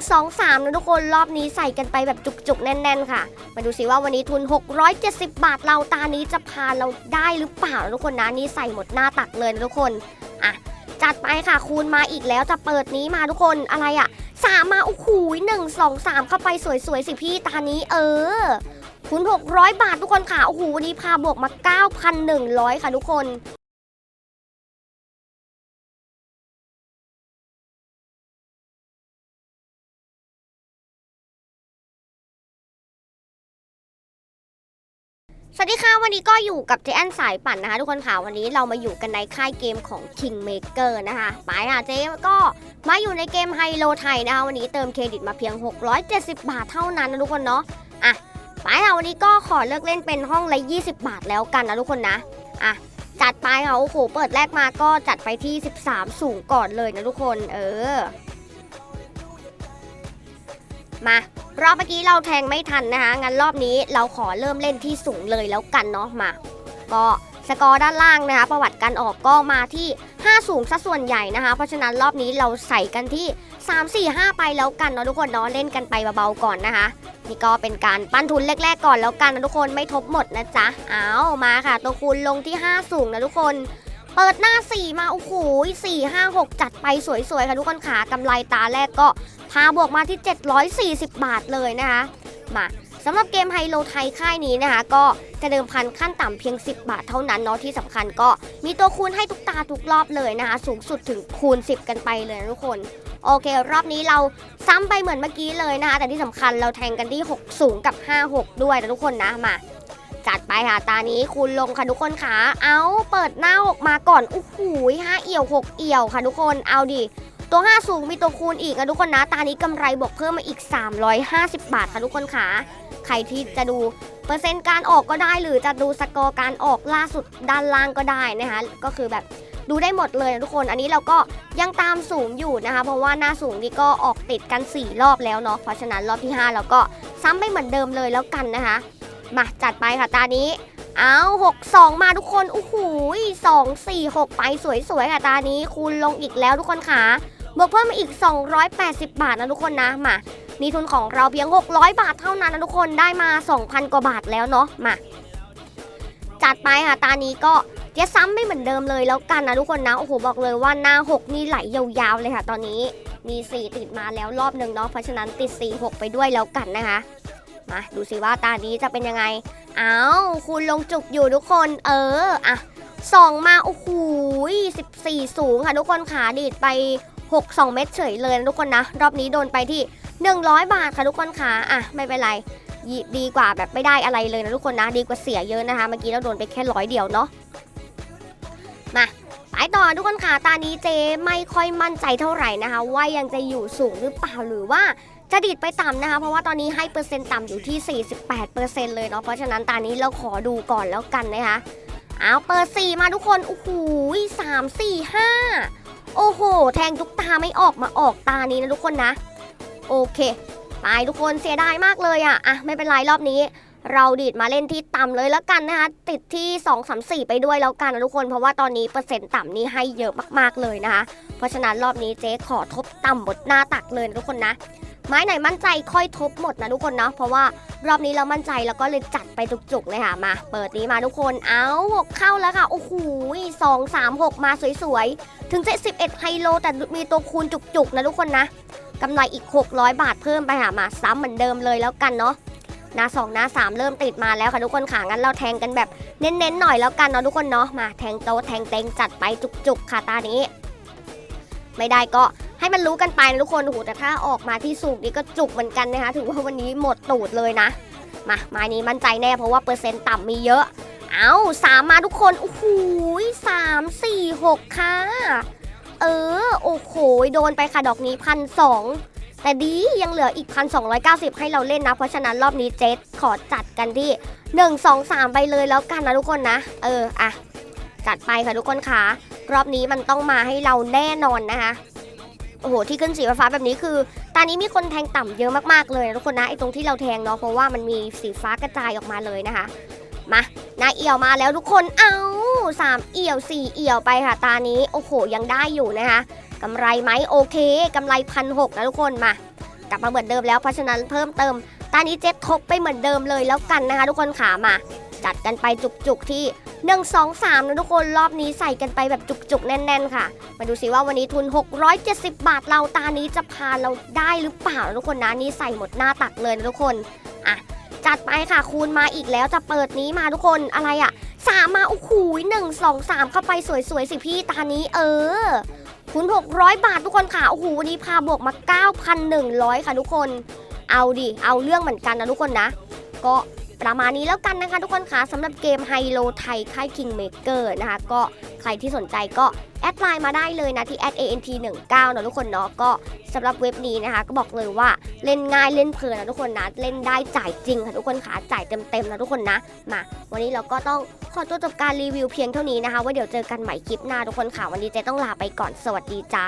1 2 3นะทุกคนรอบนี้ใส่กันไปแบบจุกๆ แน่น ๆ ค่ะ มาดูสิว่าวันนี้ทุน 670 บาทเราตานี้จะพาเราได้หรือเปล่านะทุกคนนะนี่ใส่หมดหน้าตักเลยนะทุกคนอะจัดไปค่ะคูณมาอีกแล้วจะเปิดนี้มาทุกคนอะไรอะสามมาโอ้โหหนึ่งสองสามเข้าไปสวยๆสิพี่ตานี้เออคูณ600 บาททุกคนค่ะโอ้โหวันนี้พาบวกมา 9,100 ค่ะทุกคน สวัสดีค่ะ วันนี้ก็อยู่กับเจแอนสายปั่นนะคะ ทุกคนค่ะ วันนี้เรามาอยู่กันในค่ายเกมของ Kingmaker นะคะ ไปค่ะเจ๊ก็มาอยู่ในเกมไฮโลไทยนะคะ วันนี้เติมเครดิตมาเพียง 670 บาทเท่านั้นนะทุกคนเนาะอะไปค่ะวันนี้ก็ขอเลิกเล่นเป็นห้องละ 20 บาทแล้วกันนะทุกคนนะอะจัดไปค่ะโอ้โหเปิดแรกมาก็จัดไปที่ 13 สูงก่อนเลยนะทุกคน เออ มา รอบเมื่อกี้เราแทงไม่ทันนะคะงั้นรอบนี้เราขอเริ่มเล่นที่สูงเลยแล้วกันเนาะมา ก็สกอร์ด้านล่างนะคะ ประวัติการออกก็มาที่ 5 สูงซะส่วนใหญ่นะคะ เพราะฉะนั้นรอบนี้เราใส่กันที่ 3 4 5 ไปแล้วกันเนาะทุกคนเนาะเล่นกันไปเบาๆก่อนนะคะ นี่ก็เป็นการปั้นทุนแรกๆก่อนแล้วกันนะทุกคนไม่ทบหมดนะจ๊ะเอามาค่ะ ตัวคูณลงที่ 5 สูงนะทุกคน เปิดหน้า 4 มา โอ้โห4 5 6 จัดไปสวยๆ ค่ะทุกคนขากำไรตาแรกก็พาบวกมาที่ 740 บาทเลยนะคะ มาสำหรับเกมไฮโลไทยค่ายนี้นะคะ ก็จะเดิมพันขั้นต่ำเพียง 10 บาทเท่านั้นเนาะที่สำคัญก็มีตัวคูณให้ทุกตาทุกรอบเลยนะคะ สูงสุดถึงคูณ 10 กันไปเลยนะทุกคน โอเค รอบนี้เราซ้ำไปเหมือนเมื่อกี้เลยนะคะ แต่ที่สำคัญเราแทงกันที่ 6 สูงกับ 5 6 ด้วยนะทุกคนนะมา จัดไปค่ะตานี้คูณลงค่ะทุกคนค่ะเอาเปิดหน้า6มาก่อนโอ้โหห้าเอี่ยว6เอี่ยวค่ะทุกคนเอาดิตัว 5 สูงมีตัวคูณอีกนะทุกคนนะตานี้กำไรบวกเพิ่มมาอีก 350 บาทค่ะทุกคนค่ะใครที่จะดูเปอร์เซ็นต์การออกก็ได้หรือจะดูสกอร์การออกล่าสุดด้านล่างก็ได้นะคะก็คือแบบดูได้หมดเลยนะทุกคนอันนี้เราก็ยังตามสูงอยู่นะคะ เพราะว่าหน้าสูงนี่ก็ออกติดกัน 4 รอบแล้วเนาะเพราะฉะนั้นรอบที่ 5 เราก็ซ้ำไม่เหมือนเดิมเลยแล้วกันนะคะ มาจัดไปค่ะตานี้ เอา6 2 มาทุกคนโอ้โห2 4 6ไปสวยๆค่ะตานี้คูณลงอีกแล้วทุกคนค่ะบวกเพิ่มมาอีก 280 บาทนะทุกคนนะมามีทุนของเราเพียง 600 บาทเท่านั้นนะทุกคนได้มา 2,000 กว่าบาทแล้วเนาะมาจัดไปค่ะตานี้ก็จะซ้ำไม่เหมือนเดิมเลยแล้วกันนะทุกคนนะโอ้โหบอกเลยว่าหน้า 6 นี่ไหลยาวๆเลยค่ะ ตอนนี้มี 4 ติดมาแล้วรอบหนึ่งเนาะเพราะฉะนั้นติด 4 6 ไปด้วยแล้วกันนะคะ มาดูสิว่าตานี้จะเป็นยังไง เอาคุณลงจุกอยู่ทุกคน เอออะส่องมาโอ้โห14สูงค่ะทุกคนขาดีดไป 6 2 เม็ดเฉยเลยนะทุกคนนะ รอบนี้โดนไปที่ 100 บาทค่ะทุกคนค่ะอะไม่เป็นไรดีกว่าแบบไม่ได้อะไรเลยนะทุกคนนะ ดีกว่าเสียเยอะนะคะ เมื่อกี้เราโดนไปแค่ร้อยเดียวเนาะมาไปต่อทุกคนค่ะตานี้เจไม่ค่อยมั่นใจเท่าไหร่นะคะ ว่ายังจะอยู่สูงหรือเปล่าหรือว่า จะดีดไปต่ำนะคะ เพราะว่าตอนนี้ให้เปอร์เซ็นต์ต่ำอยู่ที่ 48%เลยเนาะเพราะฉะนั้นตานี้เราขอดูก่อนแล้วกันนะคะเอาเปิด4มาทุกคน โอ้โหสามสี่ห้าโอ้โห แทงทุกตาไม่ออกมาออกตานี้นะทุกคนนะ โอเค ไปทุกคนเสียดายมากเลยอะอะ ไม่เป็นไรรอบนี้ เราดีดมาเล่นที่ต่ำเลยแล้วกันนะคะ ติดที่ 2 3 4 ไปด้วยแล้วกันนะทุกคน เพราะว่าตอนนี้เปอร์เซ็นต์ต่ำนี่ให้เยอะมากๆเลยนะคะ เพราะฉะนั้นรอบนี้เจ๊ขอทบต่ำบทหน้าตักเลยนะทุกคนนะ ไม้ไหนมั่นใจค่อยทบหมดนะทุกคนเนาะเพราะว่ารอบนี้เรามั่นใจแล้วก็เลยจัดไปจุกๆเลยค่ะมา เปิดนี้มาทุกคนเอาหกเข้าแล้วค่ะโอ้โหสองสามหกมาสวยๆถึงจะ11ไฮโล แต่มีตัวคูณจุกๆนะทุกคนนะกำไรอีก 600 บาทเพิ่มไปหามาซ้ำเหมือนเดิมเลยแล้วกันเนาะหน้า2หน้า3เริ่มติดมาแล้วค่ะทุกคนค่ะงั้นเราแทงกันแบบเน้นๆหน่อยแล้วกันเนาะทุกคนเนาะมาแทงโตแทงเต็งจัดไปจุกๆค่ะตานี้ ไม่ได้ก็ให้มันรู้กันไปนะทุกคนโอ้โหแต่ถ้าออกมาที่สูงนี่ก็จุกเหมือนกันนะคะถือว่าวันนี้หมดตูดเลยนะ มาไม้นี้มั่นใจแน่เพราะว่าเปอร์เซ็นต์ต่ำมีเยอะ เอาสามมาทุกคนโอ้โหสามสี่หกค่ะ เออโอ้โหโดนไปค่ะดอกนี้พันสองแต่ดียังเหลืออีกพันสองให้เราเล่นนะ เพราะฉะนั้นรอบนี้เจสขอจัดกันที่ 1 2 3 ไปเลยแล้วกันนะทุกคนนะ เออ อะ จัดไปค่ะทุกคนค่ะ รอบนี้มันต้องมาให้เราแน่นอนนะคะโอ้โหที่ขึ้นสีฟ้าแบบนี้คือ ตอนนี้มีคนแทงต่ำเยอะมากๆเลยนะทุกคนนะไอ้ตรงที่เราแทงเนาะเพราะว่ามันมีสีฟ้ากระจายออกมาเลยนะคะ มาน้าเอี่ยวมาแล้วทุกคนเอาสามเอี่ยวสี่เอี่ยวไปค่ะ ตานี้โอ้โหยังได้อยู่นะคะกำไรไหมโอเคกำไรพันหกนะทุกคนมากลับมาเหมือนเดิมแล้วเพราะฉะนั้นเพิ่มเติม ตอนนี้เจ็ดทบไปเหมือนเดิมเลยแล้วกันนะคะ ทุกคนขามา จัดกันไปจุกๆที่ 1 2 3นะทุกคนรอบนี้ใส่กันไปแบบจุกๆ แน่น ๆ ค่ะ มาดูสิว่าวันนี้ทุน 670 บาทเราตานี้จะพาเราได้หรือเปล่านะทุกคนนะนี่ใส่หมดหน้าตักเลยนะทุกคนอะจัดไปค่ะคูณมาอีกแล้วจะเปิดนี้มาทุกคนอะไรอะสามมาโอ้โหหนึ่งสองสามเข้าไปสวยๆสิพี่ตานี้เออคูณ600 บาททุกคนค่ะโอ้โหวันนี้พาบวกมา 9,100 ค่ะทุกคน เอาดิเอาเรื่องเหมือนกันนะทุกคนนะ ก็ ประมาณนี้แล้วกันนะคะ ทุกคนคะสำหรับเกมไฮโลไทยค่าย Kingmaker นะคะ ก็ใครที่สนใจก็แอดไลน์มาได้เลยนะที่ @ant19 นะทุกคนเนาะก็สำหรับเว็บนี้นะคะ ก็บอกเลยว่าเล่นง่ายเล่นเพลินนะทุกคนนะเล่นได้จ่ายจริงค่ะทุกคนคะจ่ายเต็มๆนะทุกคนนะมาวันนี้เราก็ต้องขอตัวจบการรีวิวเพียงเท่านี้นะคะว่าเดี๋ยวเจอกันใหม่คลิปหน้าทุกคนค่ะวันนี้เจต้องลาไปก่อนสวัสดีจ้า